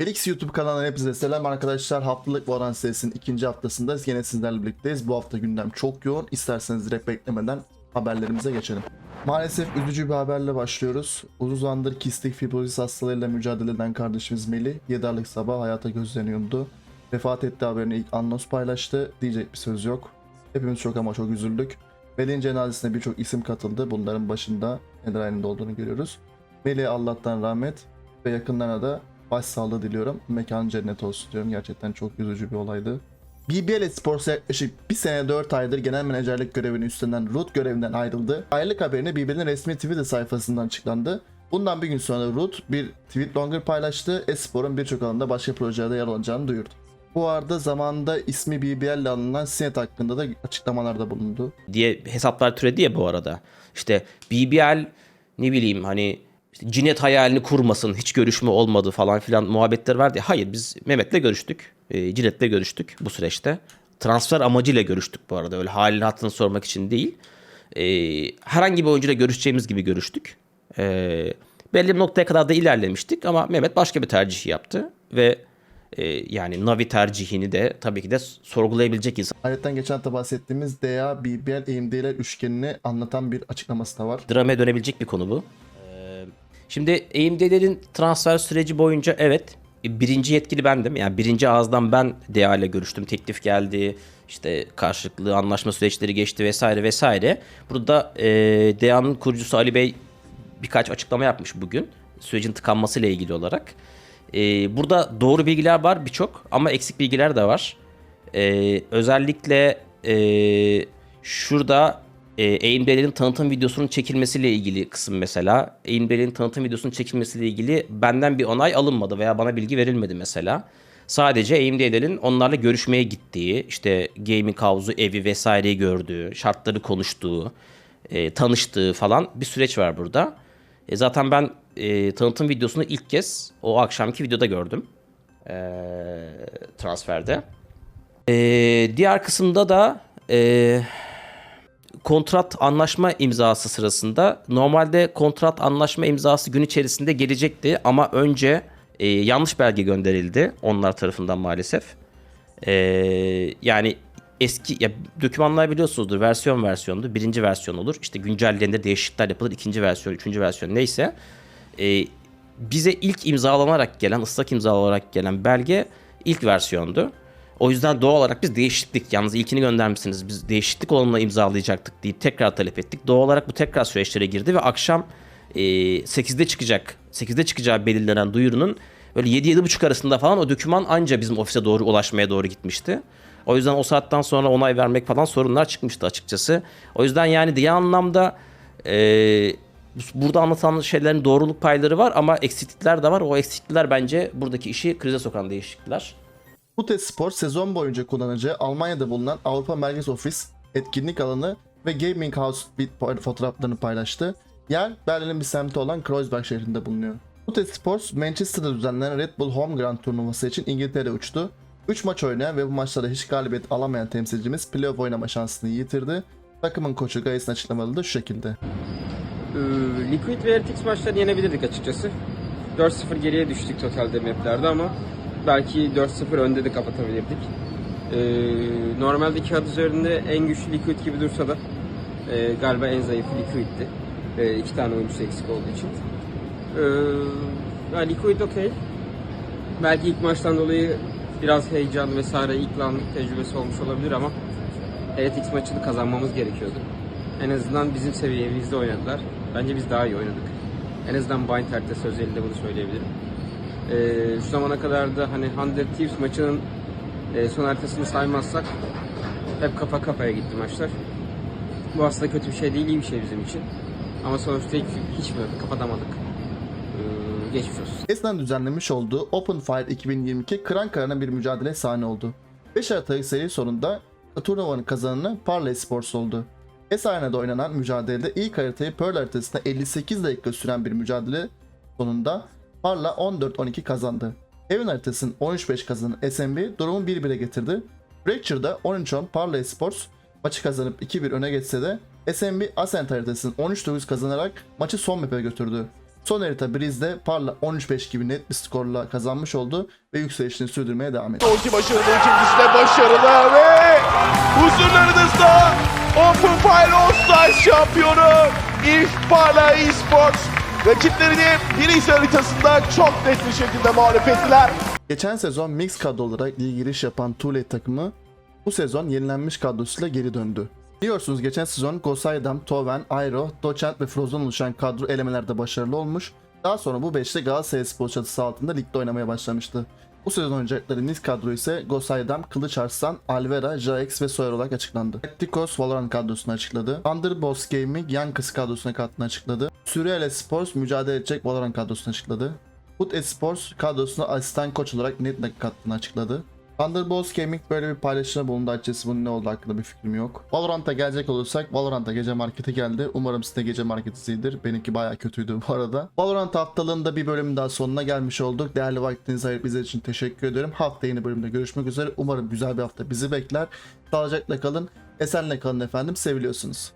Felix YouTube kanalına hepinize selam arkadaşlar. Haftalık Valorant serisinin ikinci haftasındayız. Yine sizlerle birlikteyiz. Bu hafta gündem çok yoğun. İsterseniz direkt beklemeden haberlerimize geçelim. Maalesef üzücü bir haberle başlıyoruz. Uzun zamandır kistik fibrozis hastalığıyla mücadele eden kardeşimiz Melih 7 Aralık sabah hayata gözleniyordu. Vefat etti haberini ilk Annos paylaştı. Diyecek bir söz yok. Hepimiz çok ama çok üzüldük. Melih'in cenazesine birçok isim katıldı. Bunların başında Ender olduğunu görüyoruz. Melih'e Allah'tan rahmet ve yakınlarına da başsağlığı diliyorum. Mekan cennet olsun diyorum. Gerçekten çok üzücü bir olaydı. BBL Esports'a yaklaşık bir sene 4 aydır genel menajerlik görevini üstlenen Root görevinden ayrıldı. Ayrılık haberini BBL'in resmi Twitter sayfasından açıklandı. Bundan bir gün sonra Root bir tweet longer paylaştı. Espor'un birçok alanda başka projelerde yer alacağını duyurdu. Bu arada zamanında ismi BBL ile alınan Sinet hakkında da açıklamalarda bulundu. diye hesaplar türedi ya bu arada. İşte BBL ne bileyim hani işte cinet hayalini kurmasın, hiç görüşme olmadı falan filan muhabbetler vardı. ya. Hayır biz Mehmet'le görüştük. E, Cinet'le görüştük bu süreçte. Transfer amacıyla görüştük bu arada. Öyle halini hatırını sormak için değil. E, herhangi bir oyuncuyla görüşeceğimiz gibi görüştük. E, belli bir noktaya kadar da ilerlemiştik ama Mehmet başka bir tercih yaptı. Ve e, yani Navi tercihini de tabii ki de sorgulayabilecek insan. Ayrıca geçen hafta bahsettiğimiz DA, BBL, AMD'ler üçgenini anlatan bir açıklaması da var. Dramaya dönebilecek bir konu bu. Şimdi AMD'lerin transfer süreci boyunca evet birinci yetkili bendim. Yani birinci ağızdan ben DA ile görüştüm. Teklif geldi. işte karşılıklı anlaşma süreçleri geçti vesaire vesaire. Burada e, DA'nın kurucusu Ali Bey birkaç açıklama yapmış bugün. Sürecin tıkanmasıyla ilgili olarak. E, burada doğru bilgiler var birçok ama eksik bilgiler de var. E, özellikle e, şurada e, AMD'lerin tanıtım videosunun çekilmesiyle ilgili kısım mesela. AMD'lerin tanıtım videosunun çekilmesiyle ilgili benden bir onay alınmadı veya bana bilgi verilmedi mesela. Sadece AMD'lerin onlarla görüşmeye gittiği, işte gaming havuzu, evi vesaireyi gördüğü, şartları konuştuğu, e, tanıştığı falan bir süreç var burada. E, zaten ben e, tanıtım videosunu ilk kez o akşamki videoda gördüm. E, transferde. E, diğer kısımda da e, kontrat anlaşma imzası sırasında normalde kontrat anlaşma imzası gün içerisinde gelecekti ama önce e, yanlış belge gönderildi onlar tarafından maalesef. E, yani eski ya dokümanlar biliyorsunuzdur versiyon versiyondu. Birinci versiyon olur. İşte güncellerinde değişiklikler yapılır. ikinci versiyon, üçüncü versiyon neyse. E, bize ilk imzalanarak gelen, ıslak imza olarak gelen belge ilk versiyondu. O yüzden doğal olarak biz değişiklik, yalnız ilkini göndermişsiniz, biz değişiklik olanla imzalayacaktık deyip tekrar talep ettik. Doğal olarak bu tekrar süreçlere girdi ve akşam e, 8'de çıkacak, 8'de çıkacağı belirlenen duyurunun böyle 7-7.30 arasında falan o doküman anca bizim ofise doğru ulaşmaya doğru gitmişti. O yüzden o saatten sonra onay vermek falan sorunlar çıkmıştı açıkçası. O yüzden yani diğer anlamda e, burada anlatılan şeylerin doğruluk payları var ama eksiklikler de var. O eksiklikler bence buradaki işi krize sokan değişiklikler. Fute Spor sezon boyunca kullanacağı Almanya'da bulunan Avrupa Merkez Ofis etkinlik alanı ve Gaming House bit- fotoğraflarını paylaştı. Yer Berlin'in bir semti olan Kreuzberg şehrinde bulunuyor. Fute Sports Manchester'da düzenlenen Red Bull Home Grand turnuvası için İngiltere'ye uçtu. 3 maç oynayan ve bu maçlarda hiç galibiyet alamayan temsilcimiz playoff oynama şansını yitirdi. Takımın koçu Gayes'in açıklamaları da şu şekilde. Ee, Liquid ve RTX maçlarını yenebilirdik açıkçası. 4-0 geriye düştük totalde maplerde ama belki 4-0 önde de kapatabilirdik. Ee, normalde kağıt üzerinde en güçlü Liquid gibi dursa da e, galiba en zayıf Liquid'ti. E, iki tane oyuncusu eksik olduğu için. Ee, yani Liquid okey. Belki ilk maçtan dolayı biraz heyecan vesaire ilk roundluk tecrübesi olmuş olabilir ama RTX maçını kazanmamız gerekiyordu. En azından bizim seviyemizde oynadılar. Bence biz daha iyi oynadık. En azından Bind haritası özelinde bunu söyleyebilirim. Ee, şu zamana kadar da hani 100 Thieves maçının e, son haritasını saymazsak hep kafa kafaya gitti maçlar. Bu aslında kötü bir şey değil, iyi bir şey bizim için. Ama sonuçta hiç, hiç mi kapatamadık. Ee, geçmiş olsun. Esnan düzenlemiş olduğu Open Fire 2022 kıran kırana bir mücadele sahne oldu. 5 haritalık seri sonunda turnuvanın kazananı Parley Sports oldu. Esarena'da oynanan mücadelede ilk haritayı Pearl haritasında 58 dakika süren bir mücadele sonunda Parla 14-12 kazandı. Evin haritasının 13-5 kazanan SMB durumu 1-1'e getirdi. Fracture'da 13-10 Parley Sports maçı kazanıp 2-1 öne geçse de SMB Ascent haritasının 13-9 kazanarak maçı son map'e götürdü. Son harita Breeze'de Parla 13-5 gibi net bir skorla kazanmış oldu ve yükselişini sürdürmeye devam ediyor. Ulti başarılı, ikincisi de başarılı ve huzurlarınızda Open Fire All Stars şampiyonu İF Parla Esports rakiplerini Biriz haritasında çok net bir şekilde mağlup ettiler. Geçen sezon mix kadro olarak lige giriş yapan Tule takımı bu sezon yenilenmiş kadrosuyla geri döndü. Biliyorsunuz geçen sezon Gosaydam, Toven, Airo, Dochent ve Frozen oluşan kadro elemelerde başarılı olmuş. Daha sonra bu beşli Galatasaray Spor çatısı altında ligde oynamaya başlamıştı. Bu sezon oynayacakları mix kadro ise Gosaydam, Kılıç Arslan, Alvera, Jax ve Soyer olarak açıklandı. Tacticos Valorant kadrosunu açıkladı. Thunderbolts Gaming Yankıs kadrosuna kattığını açıkladı. Surreal Sports mücadele edecek Valorant kadrosunu açıkladı. Foot Esports kadrosuna asistan koç olarak Netnak kattığını açıkladı. Thunderbolts Gaming böyle bir paylaşımda bulundu açıkçası bunun ne olduğu hakkında bir fikrim yok. Valorant'a gelecek olursak Valorant'a gece marketi geldi. Umarım size gece marketisidir. Benimki baya kötüydü bu arada. Valorant haftalığında bir bölüm daha sonuna gelmiş olduk. Değerli vaktinizi ayırıp izlediğiniz için teşekkür ederim. Hafta yeni bölümde görüşmek üzere. Umarım güzel bir hafta bizi bekler. Sağlıcakla kalın. Esenle kalın efendim. Seviliyorsunuz.